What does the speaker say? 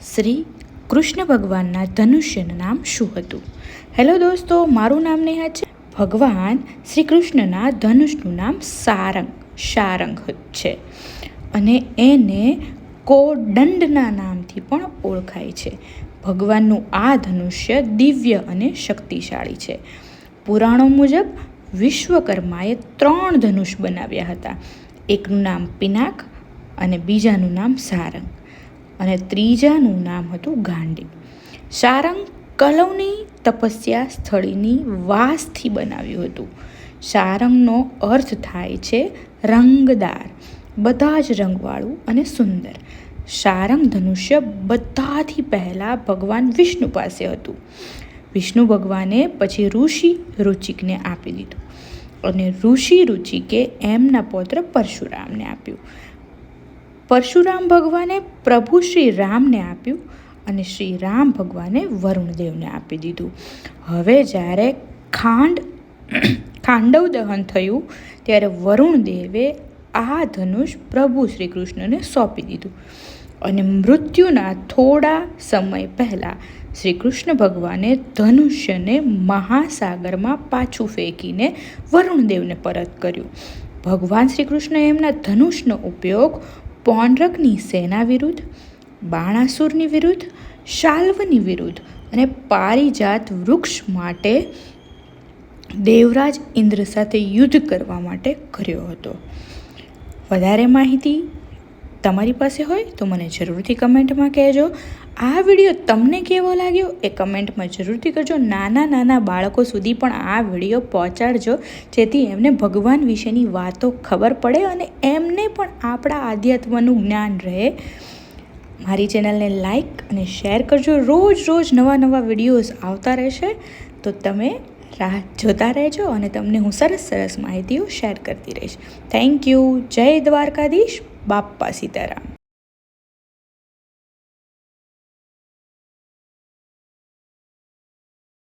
શ્રી કૃષ્ણ ભગવાનના ધનુષ્યનું નામ શું હતું? હેલો દોસ્તો, મારું નામ નેહા છે. ભગવાન શ્રી કૃષ્ણના ધનુષનું નામ સારંગ સારંગ છે. અને એને કોદંડના નામથી પણ ઓળખાય છે. ભગવાનનું આ ધનુષ્ય દિવ્ય અને શક્તિશાળી છે. પુરાણો મુજબ વિશ્વકર્માએ ત્રણ ધનુષ બનાવ્યા હતા. એકનું નામ પિનાક અને બીજાનું નામ સારંગ. અને ત્રીજાનું નામ હતું ગાંડી. સારંગ કલવની તપસ્યા સ્થળીની વાસથી બનાવ્યું હતું. સારંગનો અર્થ થાય છે રંગદાર, બધા જ રંગવાળું અને સુંદર. સારંગ ધનુષ્ય બધાથી પહેલાં ભગવાન વિષ્ણુ પાસે હતું. વિષ્ણુ ભગવાને પછી ઋષિ રુચિકને આપી દીધું. અને ઋષિ રુચિકે એમના પૌત્ર પરશુરામને આપ્યું. પરશુરામ ભગવાને પ્રભુ શ્રી રામને આપ્યું અને શ્રી રામ ભગવાને વરુણદેવને આપી દીધું. હવે જ્યારે ખાંડ, ખાંડવ દહન થયું, ત્યારે વરુણદેવે આ ધનુષ પ્રભુ શ્રી કૃષ્ણને સોંપી દીધું અને મૃત્યુના થોડા સમય પહેલાં શ્રી કૃષ્ણ ભગવાને ધનુષ્યને મહાસાગરમાં પાછું ફેંકીને વરુણદેવને પરત કર્યું. ભગવાન શ્રી કૃષ્ણએ એમના ધનુષનો ઉપયોગ પૌંડ્રકની સેના વિરુદ્ધ, બાણાસુરની વિરુદ્ધ, શાલ્વની વિરુદ્ધ અને પારિજાત વૃક્ષ માટે દેવરાજ ઇન્દ્ર સાથે યુદ્ધ કરવા માટે કર્યો હતો. વધારે માહિતી તમારી પાસે હોય તો મને જરૂરથી કમેન્ટમાં કહેજો. આ વીડિયો તમને કેવો લાગ્યો એ કમેન્ટમાં જરૂરથી કરજો. નાના નાના બાળકો સુધી પણ આ વીડિયો પહોંચાડજો, જેથી એમને ભગવાન વિશેની વાતો ખબર પડે અને એમને પણ આપણા આધ્યાત્મનું જ્ઞાન રહે. મારી ચેનલને લાઈક અને શેર કરજો. રોજ રોજ નવા નવા વિડીયોઝ આવતા રહેશે. તો તમે રાહ જોતા રહેજો અને તમને હું સરસ સરસ માહિતીઓ શેર કરતી રહીશ. થેન્ક યુ જય દ્વારકાધીશ બાપ્પા સીતારામ.